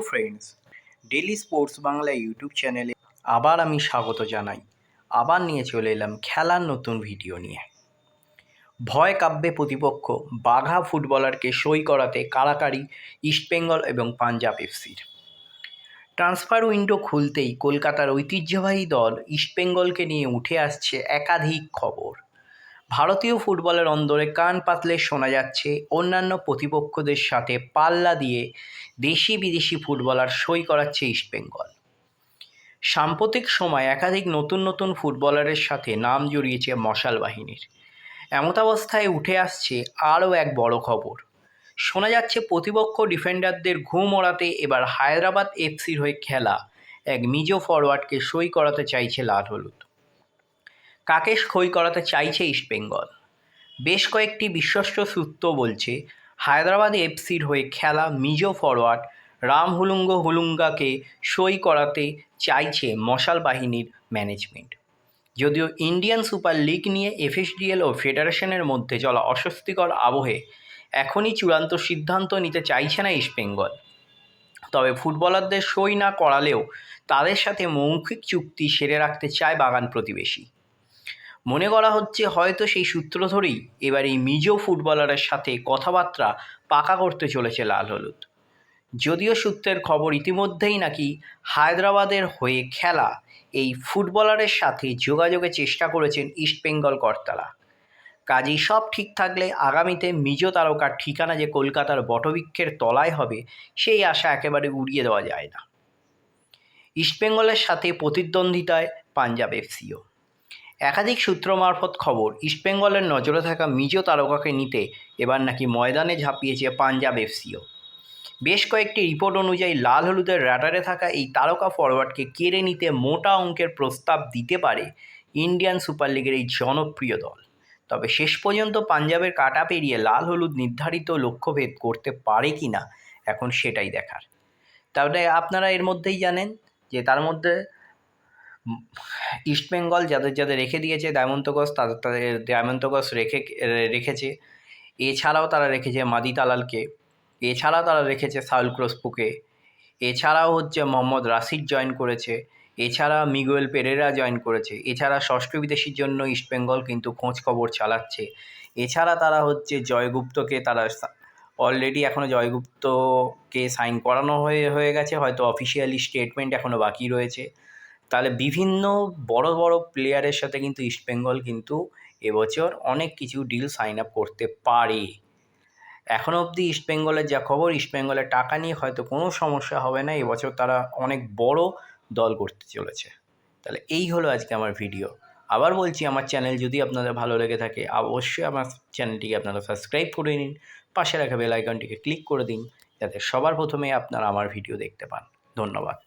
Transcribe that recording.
Friends daily sports Bangla YouTube চ্যানেলে আবার আমি স্বাগত জানাই। আবার নিয়ে চলে এলাম খেলার নতুন ভিডিও নিয়ে। ভয় কাব্যে প্রতিপক্ষ বাঘা ফুটবলারকে সই করাতে কারাকারি ইস্টবেঙ্গল এবং পাঞ্জাব এফসির ট্রান্সফার উইন্ডো খুলতেই কলকাতার ঐতিহ্যবাহী দল ইস্টবেঙ্গলকে নিয়ে উঠে আসছে একাধিক খবর। ভারতীয় ফুটবলের অন্দরে কান পাতলে শোনা যাচ্ছে অন্যান্য প্রতিপক্ষদের সাথে পাল্লা দিয়ে দেশি বিদেশি ফুটবলার সই করাচ্ছে ইস্টবেঙ্গল সাম্প্রতিক সময় একাধিক নতুন নতুন ফুটবলারের সাথে নাম জড়িয়েছে মশাল বাহিনীর। এমতাবস্থায় উঠে আসছে আরও এক বড় খবর। শোনা যাচ্ছে প্রতিপক্ষ ডিফেন্ডারদের ঘুম ওড়াতে এবার হায়দ্রাবাদ এফসির হয়ে খেলা এক মিজো ফরওয়ার্ডকে সই করাতে চাইছে লাল হলুদ। কাকে সই করাতে চাইছে ইস্টবেঙ্গল বেশ কয়েকটি বিশ্বস্ত সূত্র বলছে, হায়দ্রাবাদ এফসির হয়ে খেলা মিজো ফরওয়ার্ড রাম হুলুঙ্গ হুলুঙ্গাকে সই করাতে চাইছে মশাল বাহিনীর ম্যানেজমেন্ট যদিও ইন্ডিয়ান সুপার লিগ নিয়ে এফএসডিএল ও ফেডারেশনের মধ্যে চলা অস্বস্তিকর আবহে এখনই চূড়ান্ত সিদ্ধান্ত নিতে চাইছে না ইস্টবেঙ্গল তবে ফুটবলারদের সই না করালেও তাদের সাথে মৌখিক চুক্তি সেরে রাখতে চায় বাগান প্রতিবেশী। মনে করা হচ্ছে হয়তো সেই সূত্র ধরেই এবার এই মিজো ফুটবলারের সাথে কথাবার্তা পাকা করতে চলেছে লাল হলুদ। যদিও সূত্রের খবর ইতিমধ্যেই নাকি হায়দ্রাবাদের হয়ে খেলা এই ফুটবলারের সাথে যোগাযোগের চেষ্টা করেছেন ইস্টবেঙ্গল কর্তারা কাজেই সব ঠিক থাকলে আগামীতে মিজো তারকার ঠিকানা যে কলকাতার বটবৃক্ষের তলায় হবে, সেই আশা একেবারে উড়িয়ে দেওয়া যায় না। ইস্টবেঙ্গলের সাথে প্রতিদ্বন্দ্বিতায় পাঞ্জাব এফসিও। একাধিক সূত্র মারফত খবর ইস্টবেঙ্গলের নজরে থাকা মিজো তারকাকে নিতে এবার নাকি ময়দানে ঝাঁপিয়েছে পাঞ্জাব এফসিও। বেশ কয়েকটি রিপোর্ট অনুযায়ী লাল হলুদের র্যাডারে থাকা এই তারকা ফরওয়ার্ডকে কেড়ে নিতে মোটা অঙ্কের প্রস্তাব দিতে পারে ইন্ডিয়ান সুপার লিগের এই জনপ্রিয় দল। তবে শেষ পর্যন্ত পাঞ্জাবের কাটা পেরিয়ে লাল হলুদ নির্ধারিত লক্ষ্যভেদ করতে পারে কি না এখন সেটাই দেখার। তাহলে আপনারা এর মধ্যেই জানেন যে তার মধ্যে ইস্টবেঙ্গল যাদের যাদের রেখে দিয়েছে দায়মন্তগজ তাদের তাদের দায়মন্তগজ রেখে রেখেছে। এছাড়াও তারা রেখেছে মাদি তালালকে। এছাড়াও তারা রেখেছে সাউল ক্রসপুকে এছাড়াও হচ্ছে মোহাম্মদ রাশিদ জয়েন করেছে। এছাড়া মিগুয়েল পেরেরা জয়েন করেছে। এছাড়া ষষ্ঠ বিদেশির জন্য ইস্টবেঙ্গল কিন্তু খোঁজ খবর চালাচ্ছে। এছাড়া তারা হচ্ছে জয়গুপ্তকে তারা অলরেডি এখনও জয়গুপ্তকে সাইন করানো হয়ে হয়ে গেছে। হয়তো অফিসিয়ালি স্টেটমেন্ট এখনও বাকি রয়েছে। তাহলে বিভিন্ন বড় বড় প্লেয়ারের সাথে কিন্তু ইস্টবেঙ্গল কিন্তু এবছর অনেক কিছু ডিল সাইন আপ করতে পারে। এখনও অবধি ইস্টবেঙ্গলের যা খবর ইস্টবেঙ্গলের টাকা নিয়ে হয়তো কোনো সমস্যা হবে না, এবছর তারা অনেক বড় দল করতে চলেছে। তাহলে এই হলো আজকে আমার ভিডিও আবার বলছি, আমার চ্যানেল যদি আপনাদের ভালো লেগে থাকে, অবশ্যই আমার চ্যানেলটিকে আপনারা সাবস্ক্রাইব করে নিন, পাশে রাখা বেল আইকনটিকে ক্লিক করে দিন, যাতে সবার প্রথমে আপনারা আমার ভিডিও দেখতে পান। ধন্যবাদ।